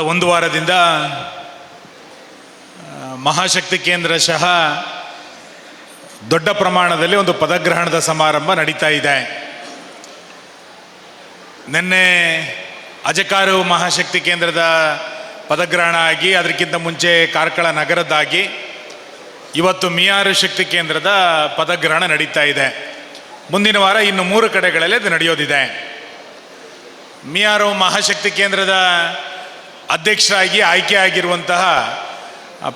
ಒಂದು ವಾರದಿಂದ ಮಹಾಶಕ್ತಿ ಕೇಂದ್ರ ಶಹ ದೊಡ್ಡ ಪ್ರಮಾಣದಲ್ಲಿ ಒಂದು ಪದಗ್ರಹಣದ ಸಮಾರಂಭ ನಡೀತಾ ಇದೆ. ನಿನ್ನೆ ಅಜಕಾರು ಮಹಾಶಕ್ತಿ ಕೇಂದ್ರದ ಪದಗ್ರಹಣ ಆಗಿ, ಅದಕ್ಕಿಂತ ಮುಂಚೆ ಕಾರ್ಕಳ ನಗರದ್ದಾಗಿ, ಇವತ್ತು ಮಿಯಾರು ಶಕ್ತಿ ಕೇಂದ್ರದ ಪದಗ್ರಹಣ ನಡೀತಾ ಇದೆ. ಮುಂದಿನ ವಾರ ಇನ್ನು ಮೂರು ಕಡೆಗಳಲ್ಲಿ ಅದು ನಡೆಯೋದಿದೆ. ಮಿಯಾರು ಮಹಾಶಕ್ತಿ ಕೇಂದ್ರದ ಅಧ್ಯಕ್ಷರಾಗಿ ಆಯ್ಕೆಯಾಗಿರುವಂತಹ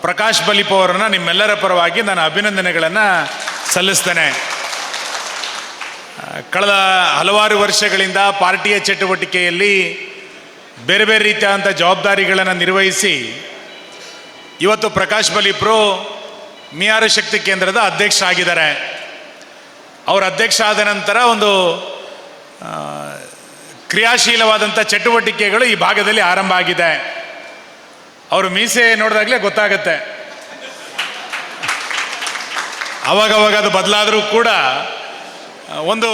ಪ್ರಕಾಶ್ ಬಲಿಪ್ ಅವರನ್ನು ನಿಮ್ಮೆಲ್ಲರ ಪರವಾಗಿ ನಾನು ಅಭಿನಂದನೆಗಳನ್ನು ಸಲ್ಲಿಸ್ತೇನೆ. ಕಳೆದ ಹಲವಾರು ವರ್ಷಗಳಿಂದ ಪಾರ್ಟಿಯ ಚಟುವಟಿಕೆಯಲ್ಲಿ ಬೇರೆ ಬೇರೆ ರೀತಿಯಾದಂಥ ಜವಾಬ್ದಾರಿಗಳನ್ನು ನಿರ್ವಹಿಸಿ, ಇವತ್ತು ಪ್ರಕಾಶ್ ಬಲಿಪ್ರು ಮಿಯಾರು ಶಕ್ತಿ ಕೇಂದ್ರದ ಅಧ್ಯಕ್ಷ ಆಗಿದ್ದಾರೆ ಅವರ ಅಧ್ಯಕ್ಷ ಆದ ನಂತರ ಒಂದು ಕ್ರಿಯಾಶೀಲವಾದಂಥ ಚಟುವಟಿಕೆಗಳು ಈ ಭಾಗದಲ್ಲಿ ಆರಂಭ ಆಗಿದೆ. ಅವರು ಮೀಸೆ ನೋಡಿದಾಗಲೇ ಗೊತ್ತಾಗತ್ತೆ. ಅವಾಗವಾಗ ಅದು ಬದಲಾದರೂ ಕೂಡ, ಒಂದು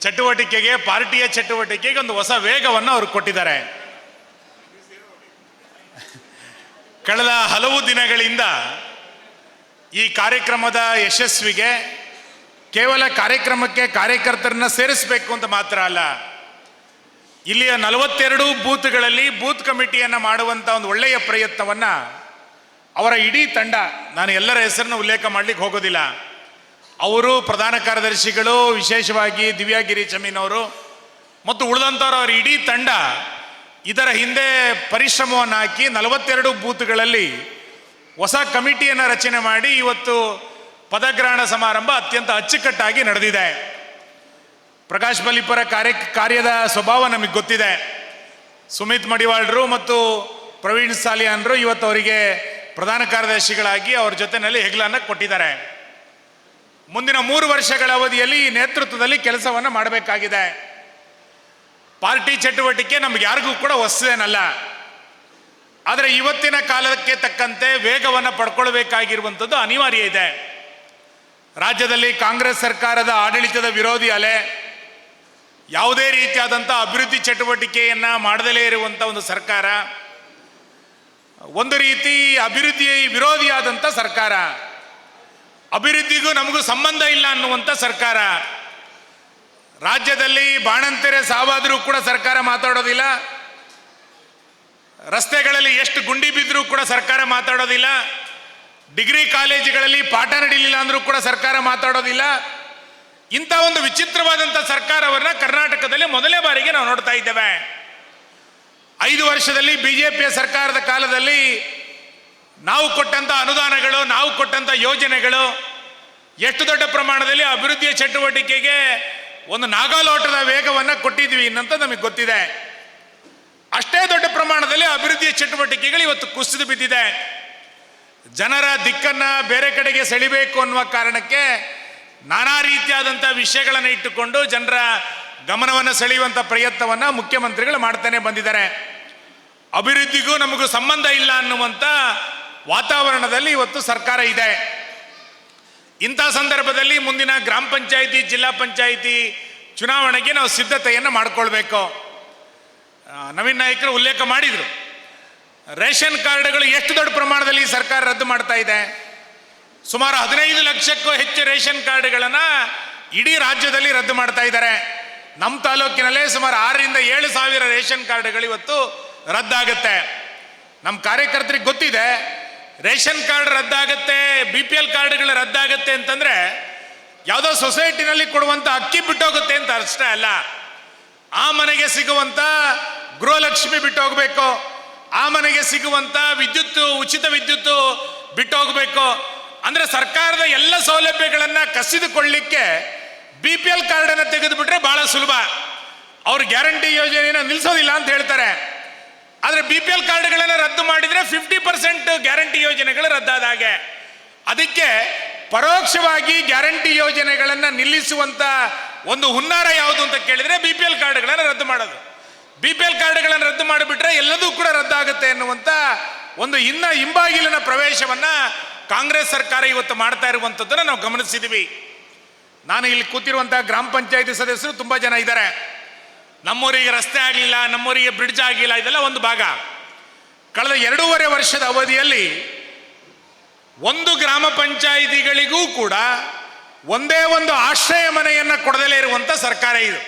ಚಟುವಟಿಕೆಗೆ, ಪಾರ್ಟಿಯ ಚಟುವಟಿಕೆಗೆ ಒಂದು ಹೊಸ ವೇಗವನ್ನು ಅವರು ಕೊಟ್ಟಿದ್ದಾರೆ. ಕಳೆದ ಹಲವು ದಿನಗಳಿಂದ ಈ ಕಾರ್ಯಕ್ರಮದ ಯಶಸ್ವಿಗೆ ಕೇವಲ ಕಾರ್ಯಕ್ರಮಕ್ಕೆ ಕಾರ್ಯಕರ್ತರನ್ನ ಸೇರಿಸಬೇಕು ಅಂತ ಮಾತ್ರ ಅಲ್ಲ. ಇಲ್ಲಿಯ ನಲವತ್ತೆರಡು ಬೂತ್ಗಳಲ್ಲಿ ಬೂತ್ ಕಮಿಟಿಯನ್ನು ಮಾಡುವಂಥ ಒಂದು ಒಳ್ಳೆಯ ಪ್ರಯತ್ನವನ್ನು ಅವರ ಇಡೀ ತಂಡ, ನಾನು ಎಲ್ಲರ ಹೆಸರನ್ನು ಉಲ್ಲೇಖ ಮಾಡಲಿಕ್ಕೆ ಹೋಗೋದಿಲ್ಲ. ಅವರು ಪ್ರಧಾನ ಕಾರ್ಯದರ್ಶಿಗಳು, ವಿಶೇಷವಾಗಿ ದಿವ್ಯಾಗಿರಿ ಚಮೀನವರು ಮತ್ತು ಉಳಿದಂಥವ್ರು ಅವರ ಇಡೀ ತಂಡ, ಇದರ ಹಿಂದೆ ಪರಿಶ್ರಮವನ್ನು ಹಾಕಿ ನಲವತ್ತೆರಡು ಬೂತ್ಗಳಲ್ಲಿ ಹೊಸ ಕಮಿಟಿಯನ್ನು ರಚನೆ ಮಾಡಿ ಇವತ್ತು ಪದಗ್ರಹಣ ಸಮಾರಂಭ ಅತ್ಯಂತ ಅಚ್ಚುಕಟ್ಟಾಗಿ ನಡೆದಿದೆ. ಪ್ರಕಾಶ್ ಬಲಿಪರ ಕಾರ್ಯ, ಕಾರ್ಯದ ಸ್ವಭಾವ ನಮಗೆ ಗೊತ್ತಿದೆ. ಸುಮಿತ್ ಮಡಿವಾಳ್ರು ಮತ್ತು ಪ್ರವೀಣ್ ಸಾಲಿಯಾನ್ರು ಇವತ್ತು ಅವರಿಗೆ ಪ್ರಧಾನ ಕಾರ್ಯದರ್ಶಿಗಳಾಗಿ ಅವ್ರ ಜೊತೆಯಲ್ಲಿ ಹೆಗ್ಲನ್ನು ಕೊಟ್ಟಿದ್ದಾರೆ. ಮುಂದಿನ ಮೂರು ವರ್ಷಗಳ ಅವಧಿಯಲ್ಲಿ ಈ ನೇತೃತ್ವದಲ್ಲಿ ಕೆಲಸವನ್ನು ಮಾಡಬೇಕಾಗಿದೆ. ಪಾರ್ಟಿ ಚಟುವಟಿಕೆ ನಮ್ಗೆ ಯಾರಿಗೂ ಕೂಡ ಹೊಸದೇನಲ್ಲ. ಆದರೆ ಇವತ್ತಿನ ಕಾಲಕ್ಕೆ ತಕ್ಕಂತೆ ವೇಗವನ್ನು ಪಡ್ಕೊಳ್ಬೇಕಾಗಿರುವಂಥದ್ದು ಅನಿವಾರ್ಯ ಇದೆ. ರಾಜ್ಯದಲ್ಲಿ ಕಾಂಗ್ರೆಸ್ ಸರ್ಕಾರದ ಆಡಳಿತದ ವಿರೋಧಿ ಅಲೆ ಯಾವುದೇ ರೀತಿಯಾದಂಥ ಅಭಿವೃದ್ಧಿ ಚಟುವಟಿಕೆಯನ್ನು ಮಾಡದಲೇ ಇರುವಂಥ ಒಂದು ಸರ್ಕಾರ, ಒಂದು ರೀತಿ ಅಭಿವೃದ್ಧಿ ವಿರೋಧಿಯಾದಂಥ ಸರ್ಕಾರ, ಅಭಿವೃದ್ಧಿಗೂ ನಮಗೂ ಸಂಬಂಧ ಇಲ್ಲ ಅನ್ನುವಂಥ ಸರ್ಕಾರ, ರಾಜ್ಯದಲ್ಲಿ ಬಾಣಂತೆರೆ ಸಾವಾದರೂ ಕೂಡ ಸರ್ಕಾರ ಮಾತಾಡೋದಿಲ್ಲ, ರಸ್ತೆಗಳಲ್ಲಿ ಎಷ್ಟು ಗುಂಡಿ ಬಿದ್ದರೂ ಕೂಡ ಸರ್ಕಾರ ಮಾತಾಡೋದಿಲ್ಲ ಡಿಗ್ರಿ ಕಾಲೇಜುಗಳಲ್ಲಿ ಪಾಠ ನಡೀಲಿಲ್ಲ ಅಂದ್ರೂ ಕೂಡ ಸರ್ಕಾರ ಮಾತಾಡೋದಿಲ್ಲ. ಇಂಥ ಒಂದು ವಿಚಿತ್ರವಾದಂಥ ಸರ್ಕಾರವನ್ನ ಕರ್ನಾಟಕದಲ್ಲಿ ಮೊದಲನೇ ಬಾರಿಗೆ ನಾವು ನೋಡ್ತಾ ಇದ್ದೇವೆ. ಐದು ವರ್ಷದಲ್ಲಿ ಬಿಜೆಪಿಯ ಸರ್ಕಾರದ ಕಾಲದಲ್ಲಿ ನಾವು ಕೊಟ್ಟಂತ ಅನುದಾನಗಳು, ನಾವು ಕೊಟ್ಟಂತ ಯೋಜನೆಗಳು ಎಷ್ಟು ದೊಡ್ಡ ಪ್ರಮಾಣದಲ್ಲಿ ಅಭಿವೃದ್ಧಿಯ ಚಟುವಟಿಕೆಗೆ ಒಂದು ನಾಗಾಲೋಟದ ವೇಗವನ್ನು ಕೊಟ್ಟಿದ್ವಿ ಅನ್ನಂತ ನಮಗೆ ಗೊತ್ತಿದೆ. ಅಷ್ಟೇ ದೊಡ್ಡ ಪ್ರಮಾಣದಲ್ಲಿ ಅಭಿವೃದ್ಧಿಯ ಚಟುವಟಿಕೆಗಳು ಇವತ್ತು ಕುಸಿದು ಬಿದ್ದಿದೆ. ಜನರ ದಿಕ್ಕನ್ನು ಬೇರೆ ಕಡೆಗೆ ಸೆಳಿಬೇಕು ಅನ್ನುವ ಕಾರಣಕ್ಕೆ ನಾನಾ ರೀತಿಯಾದಂಥ ವಿಷಯಗಳನ್ನು ಇಟ್ಟುಕೊಂಡು ಜನರ ಗಮನವನ್ನು ಸೆಳೆಯುವಂಥ ಪ್ರಯತ್ನವನ್ನು ಮುಖ್ಯಮಂತ್ರಿಗಳು ಮಾಡ್ತಾನೆ ಬಂದಿದ್ದಾರೆ. ಅಭಿವೃದ್ಧಿಗೂ ನಮಗೂ ಸಂಬಂಧ ಇಲ್ಲ ಅನ್ನುವಂಥ ವಾತಾವರಣದಲ್ಲಿ ಇವತ್ತು ಸರ್ಕಾರ ಇದೆ. ಇಂಥ ಸಂದರ್ಭದಲ್ಲಿ ಮುಂದಿನ ಗ್ರಾಮ ಪಂಚಾಯಿತಿ, ಜಿಲ್ಲಾ ಪಂಚಾಯಿತಿ ಚುನಾವಣೆಗೆ ನಾವು ಸಿದ್ಧತೆಯನ್ನು ಮಾಡಿಕೊಳ್ಬೇಕು. ನವೀನ್ ನಾಯಕರು ಉಲ್ಲೇಖ ಮಾಡಿದರು. ರೇಷನ್ ಕಾರ್ಡ್ಗಳು ಎಷ್ಟು ದೊಡ್ಡ ಪ್ರಮಾಣದಲ್ಲಿ ಸರ್ಕಾರ ರದ್ದು ಮಾಡ್ತಾ ಇದೆ? ಸುಮಾರು ಹದಿನೈದು ಲಕ್ಷಕ್ಕೂ ಹೆಚ್ಚು ರೇಷನ್ ಕಾರ್ಡ್ಗಳನ್ನು ಇಡೀ ರಾಜ್ಯದಲ್ಲಿ ರದ್ದು ಮಾಡ್ತಾ ಇದ್ದಾರೆ. ನಮ್ಮ ತಾಲೂಕಿನಲ್ಲೇ ಸುಮಾರು ಆರರಿಂದ ಏಳು ಸಾವಿರ ರೇಷನ್ ಕಾರ್ಡ್ಗಳು ಇವತ್ತು ರದ್ದಾಗುತ್ತೆ. ನಮ್ಮ ಕಾರ್ಯಕರ್ತರಿಗೆ ಗೊತ್ತಿದೆ, ರೇಷನ್ ಕಾರ್ಡ್ ರದ್ದಾಗುತ್ತೆ, ಬಿ ಪಿ ಎಲ್ ಕಾರ್ಡ್ಗಳು ರದ್ದಾಗುತ್ತೆ ಅಂತಂದ್ರೆ ಯಾವುದೋ ಸೊಸೈಟಿನಲ್ಲಿ ಕೊಡುವಂತ ಅಕ್ಕಿ ಬಿಟ್ಟೋಗುತ್ತೆ ಅಂತ ಅಷ್ಟೇ ಅಲ್ಲ. ಆ ಮನೆಗೆ ಸಿಗುವಂತ ಗೃಹಲಕ್ಷ್ಮಿ ಬಿಟ್ಟು ಹೋಗ್ಬೇಕು ಆ ಮನೆಗೆ ಸಿಗುವಂತ ವಿದ್ಯುತ್ ಉಚಿತ ವಿದ್ಯುತ್ ಬಿಟ್ಟು ಹೋಗಬೇಕು ಅಂದ್ರೆ ಸರ್ಕಾರದ ಎಲ್ಲ ಸೌಲಭ್ಯಗಳನ್ನ ಕಸಿದುಕೊಳ್ಳಿಕ್ಕೆ ಬಿ ಪಿ ಎಲ್ ಕಾರ್ಡ್ ಅನ್ನ ತೆಗೆದುಬಿಟ್ರೆ ಬಹಳ ಸುಲಭ. ಅವ್ರು ಗ್ಯಾರಂಟಿ ಯೋಜನೆಯನ್ನು ನಿಲ್ಲಿಸೋದಿಲ್ಲ ಅಂತ ಹೇಳ್ತಾರೆ. ಆದ್ರೆ ಬಿ ಪಿ ಎಲ್ ಕಾರ್ಡ್ಗಳನ್ನು ರದ್ದು ಮಾಡಿದ್ರೆ ಫಿಫ್ಟಿ ಪರ್ಸೆಂಟ್ ಗ್ಯಾರಂಟಿ ಯೋಜನೆಗಳು ರದ್ದಾದ ಹಾಗೆ. ಅದಕ್ಕೆ ಪರೋಕ್ಷವಾಗಿ ಗ್ಯಾರಂಟಿ ಯೋಜನೆಗಳನ್ನು ನಿಲ್ಲಿಸುವಂತ ಒಂದು ಹುನ್ನಾರ ಯಾವುದು ಅಂತ ಕೇಳಿದ್ರೆ ಬಿ ಪಿ ಎಲ್ ಕಾರ್ಡ್ಗಳನ್ನು ರದ್ದು ಮಾಡೋದು. ಬಿ ಪಿ ಎಲ್ ಕಾರ್ಡ್ಗಳನ್ನು ರದ್ದು ಮಾಡಿಬಿಟ್ರೆ ಎನ್ನುವಂತ ಒಂದು ಇನ್ನ ಹಿಂಬಾಗಿಲಿನ ಪ್ರವೇಶವನ್ನ ಕಾಂಗ್ರೆಸ್ ಸರ್ಕಾರ ಇವತ್ತು ಮಾಡ್ತಾ ಇರುವಂಥದ್ದನ್ನು ನಾವು ಗಮನಿಸಿದ್ದೀವಿ ನಾನು ಇಲ್ಲಿ ಕೂತಿರುವಂತಹ ಗ್ರಾಮ ಪಂಚಾಯತಿ ಸದಸ್ಯರು ತುಂಬಾ ಜನ ಇದ್ದಾರೆ. ನಮ್ಮೂರಿಗೆ ರಸ್ತೆ ಆಗಲಿಲ್ಲ, ನಮ್ಮೂರಿಗೆ ಬ್ರಿಡ್ಜ್ ಆಗಿಲ್ಲ, ಇದೆಲ್ಲ ಒಂದು ಭಾಗ. ಕಳೆದ ಎರಡೂವರೆ ವರ್ಷದ ಅವಧಿಯಲ್ಲಿ ಒಂದು ಗ್ರಾಮ ಪಂಚಾಯಿತಿಗಳಿಗೂ ಕೂಡ ಒಂದೇ ಒಂದು ಆಶ್ರಯ ಮನೆಯನ್ನು ಕೊಡದಲೇ ಇರುವಂಥ ಸರ್ಕಾರ ಇದು.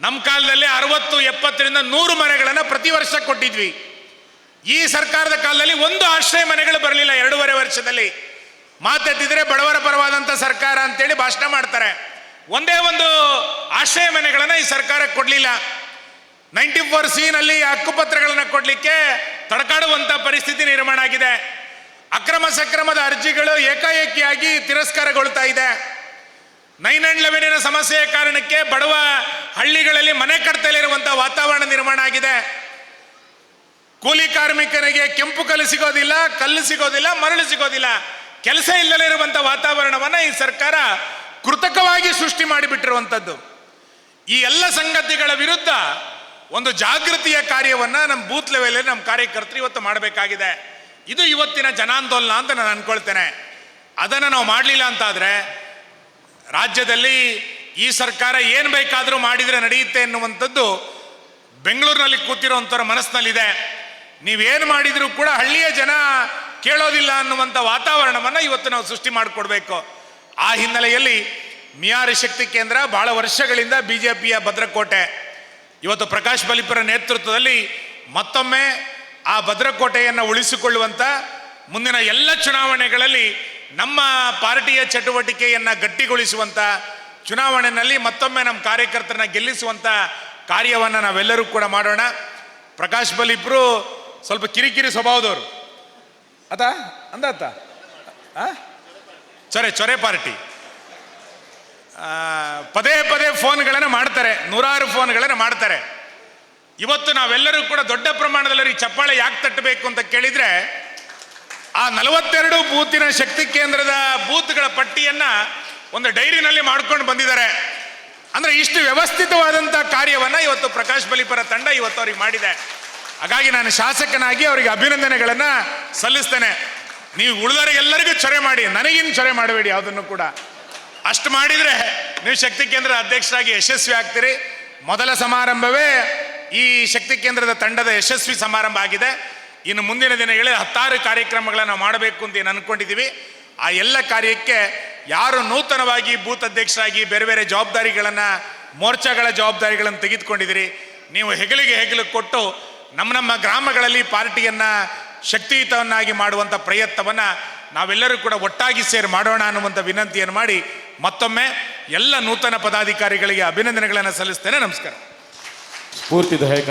ನಮ್ಮ ಕಾಲದಲ್ಲಿ ಅರವತ್ತು, ಎಪ್ಪತ್ತರಿಂದ ನೂರು ಮನೆಗಳನ್ನು ಪ್ರತಿ ವರ್ಷ ಕೊಟ್ಟಿದ್ವಿ. ಈ ಸರ್ಕಾರದ ಕಾಲದಲ್ಲಿ ಒಂದು ಆಶ್ರಯ ಮನೆಗಳು ಬರಲಿಲ್ಲ ಎರಡೂವರೆ ವರ್ಷದಲ್ಲಿ. ಮಾತೆತ್ತಿದ್ರೆ ಬಡವರ ಪರವಾದಂಥ ಸರ್ಕಾರ ಅಂತೇಳಿ ಭಾಷಣ ಮಾಡ್ತಾರೆ. ಒಂದೇ ಒಂದು ಆಶ್ರಯ ಮನೆಗಳನ್ನು ಈ ಸರ್ಕಾರ ಕೊಡಲಿಲ್ಲ. ನೈಂಟಿ ಫೋರ್ನಲ್ಲಿ ಹಕ್ಕುಪತ್ರಗಳನ್ನು ಕೊಡಲಿಕ್ಕೆ ತಡಕಾಡುವಂಥ ಪರಿಸ್ಥಿತಿ ನಿರ್ಮಾಣ ಆಗಿದೆ. ಅಕ್ರಮ ಸಕ್ರಮದ ಅರ್ಜಿಗಳು ಏಕಾಏಕಿಯಾಗಿ ತಿರಸ್ಕಾರಗೊಳ್ತಾ ಇದೆ. ನೈನ್ ಅಂಡ್ ಲೆವೆನಿನ ಸಮಸ್ಯೆಯ ಕಾರಣಕ್ಕೆ ಬಡವ ಹಳ್ಳಿಗಳಲ್ಲಿ ಮನೆ ಕಟ್ತಲಿರುವಂಥ ವಾತಾವರಣ ನಿರ್ಮಾಣ ಆಗಿದೆ. ಕೂಲಿ ಕಾರ್ಮಿಕರಿಗೆ ಕೆಂಪು ಕಲ್ಲು ಸಿಗೋದಿಲ್ಲ ಕಲ್ಲು ಸಿಗೋದಿಲ್ಲ, ಮರಳು ಸಿಗೋದಿಲ್ಲ. ಕೆಲಸ ಇಲ್ಲದೇ ಇರುವಂಥ ವಾತಾವರಣವನ್ನು ಈ ಸರ್ಕಾರ ಕೃತಕವಾಗಿ ಸೃಷ್ಟಿ ಮಾಡಿಬಿಟ್ಟಿರುವಂಥದ್ದು ಈ ಎಲ್ಲ ಸಂಗತಿಗಳ ವಿರುದ್ಧ ಒಂದು ಜಾಗೃತಿಯ ಕಾರ್ಯವನ್ನ ನಮ್ಮ ಬೂತ್ ಲೆವೆಲ್ ನಮ್ಮ ಕಾರ್ಯಕರ್ತರು ಇವತ್ತು ಮಾಡಬೇಕಾಗಿದೆ. ಇದು ಇವತ್ತಿನ ಜನಾಂದೋಲನ ಅಂತ ನಾನು ಅನ್ಕೊಳ್ತೇನೆ. ಅದನ್ನು ನಾವು ಮಾಡಲಿಲ್ಲ ಅಂತಾದರೆ ರಾಜ್ಯದಲ್ಲಿ ಈ ಸರ್ಕಾರ ಏನು ಬೇಕಾದರೂ ಮಾಡಿದರೆ ನಡೆಯುತ್ತೆ ಎನ್ನುವಂಥದ್ದು ಬೆಂಗಳೂರಿನಲ್ಲಿ ಕೂತಿರೋಂಥವ್ರ ಮನಸ್ಸಿನಲ್ಲಿದೆ. ನೀವೇನು ಮಾಡಿದರೂ ಕೂಡ ಹಳ್ಳಿಯ ಜನ ಕೇಳೋದಿಲ್ಲ ಅನ್ನುವಂಥ ವಾತಾವರಣವನ್ನು ಇವತ್ತು ನಾವು ಸೃಷ್ಟಿ ಮಾಡಿಕೊಡ್ಬೇಕು. ಆ ಹಿನ್ನೆಲೆಯಲ್ಲಿ ಮಿಯಾರಿ ಶಕ್ತಿ ಕೇಂದ್ರ ಬಹಳ ವರ್ಷಗಳಿಂದ ಬಿ ಜೆ ಪಿಯ ಭದ್ರಕೋಟೆ. ಇವತ್ತು ಪ್ರಕಾಶ್ ಬಲಿಪುರ ನೇತೃತ್ವದಲ್ಲಿ ಮತ್ತೊಮ್ಮೆ ಆ ಭದ್ರಕೋಟೆಯನ್ನು ಉಳಿಸಿಕೊಳ್ಳುವಂಥ ಮುಂದಿನ ಎಲ್ಲ ಚುನಾವಣೆಗಳಲ್ಲಿ ನಮ್ಮ ಪಾರ್ಟಿಯ ಚಟುವಟಿಕೆಯನ್ನು ಗಟ್ಟಿಗೊಳಿಸುವಂಥ ಚುನಾವಣೆಯಲ್ಲಿ ಮತ್ತೊಮ್ಮೆ ನಮ್ಮ ಕಾರ್ಯಕರ್ತರನ್ನ ಗೆಲ್ಲಿಸುವಂಥ ಕಾರ್ಯವನ್ನು ನಾವೆಲ್ಲರೂ ಕೂಡ ಮಾಡೋಣ. ಪ್ರಕಾಶ್ ಬಲಿಪ್ರು ಸ್ವಲ್ಪ ಕಿರಿಕಿರಿ ಸ್ವಭಾವದವರು. ಅತ ಅಂದ? ಅತ್ತ ಆ? ಚೊರೆ ಚೊರೆ ಪಾರ್ಟಿ. ಪದೇ ಪದೇ ಫೋನ್ಗಳನ್ನು ಮಾಡ್ತಾರೆ. ನೂರಾರು ಫೋನ್ಗಳನ್ನು ಮಾಡ್ತಾರೆ. ಇವತ್ತು ನಾವೆಲ್ಲರೂ ಕೂಡ ದೊಡ್ಡ ಪ್ರಮಾಣದಲ್ಲಿ ಚಪ್ಪಾಳೆ ಯಾಕೆ ತಟ್ಟಬೇಕು ಅಂತ ಕೇಳಿದ್ರೆ ಆ ನಲವತ್ತೆರಡು ಬೂತಿನ ಶಕ್ತಿ ಕೇಂದ್ರದ ಬೂತ್ಗಳ ಪಟ್ಟಿಯನ್ನ ಒಂದು ಡೈರಿನಲ್ಲಿ ಮಾಡ್ಕೊಂಡು ಬಂದಿದ್ದಾರೆ. ಅಂದ್ರೆ ಇಷ್ಟು ವ್ಯವಸ್ಥಿತವಾದಂಥ ಕಾರ್ಯವನ್ನ ಇವತ್ತು ಪ್ರಕಾಶ್ ಬಲಿಪರ ತಂಡ ಇವತ್ತು ಅವ್ರಿಗೆ ಮಾಡಿದೆ. ಹಾಗಾಗಿ ನಾನು ಶಾಸಕನಾಗಿ ಅವರಿಗೆ ಅಭಿನಂದನೆಗಳನ್ನು ಸಲ್ಲಿಸ್ತೇನೆ. ನೀವು ಉಳಿದವರಿಗೆಲ್ಲರಿಗೂ ಚೊರೆ ಮಾಡಿ, ನನಗಿನ್ ಚೊರೆ ಮಾಡಬೇಡಿ ಯಾವುದನ್ನು ಕೂಡ. ಅಷ್ಟು ಮಾಡಿದ್ರೆ ನೀವು ಶಕ್ತಿ ಕೇಂದ್ರದ ಅಧ್ಯಕ್ಷರಾಗಿ ಯಶಸ್ವಿ ಆಗ್ತೀರಿ. ಮೊದಲ ಸಮಾರಂಭವೇ ಈ ಶಕ್ತಿ ಕೇಂದ್ರದ ತಂಡದ ಯಶಸ್ವಿ ಸಮಾರಂಭ ಆಗಿದೆ. ಇನ್ನು ಮುಂದಿನ ದಿನಗಳಲ್ಲಿ ಹತ್ತಾರು ಕಾರ್ಯಕ್ರಮಗಳನ್ನು ಮಾಡಬೇಕು ಅಂತ ಏನು ಅನ್ಕೊಂಡಿದ್ದೀವಿ. ಆ ಎಲ್ಲ ಕಾರ್ಯಕ್ಕೆ ಯಾರು ನೂತನವಾಗಿ ಬೂತ್ ಅಧ್ಯಕ್ಷರಾಗಿ ಬೇರೆ ಬೇರೆ ಜವಾಬ್ದಾರಿಗಳನ್ನು, ಮೋರ್ಚಾಗಳ ಜವಾಬ್ದಾರಿಗಳನ್ನು ತೆಗೆದುಕೊಂಡಿದ್ದೀರಿ. ನೀವು ಹೆಗಲಿಗೆ ಹೆಗಲು ಕೊಟ್ಟು ನಮ್ಮ ನಮ್ಮ ಗ್ರಾಮಗಳಲ್ಲಿ ಪಾರ್ಟಿಯನ್ನು ಶಕ್ತಿಯುತವನ್ನಾಗಿ ಮಾಡುವಂಥ ಪ್ರಯತ್ನವನ್ನು ನಾವೆಲ್ಲರೂ ಕೂಡ ಒಟ್ಟಾಗಿ ಸೇರಿ ಮಾಡೋಣ ಅನ್ನುವಂಥ ವಿನಂತಿಯನ್ನು ಮಾಡಿ ಮತ್ತೊಮ್ಮೆ ಎಲ್ಲ ನೂತನ ಪದಾಧಿಕಾರಿಗಳಿಗೆ ಅಭಿನಂದನೆಗಳನ್ನು ಸಲ್ಲಿಸ್ತೇನೆ. ನಮಸ್ಕಾರ. ಸ್ಫೂರ್ತಿದಾಯಕ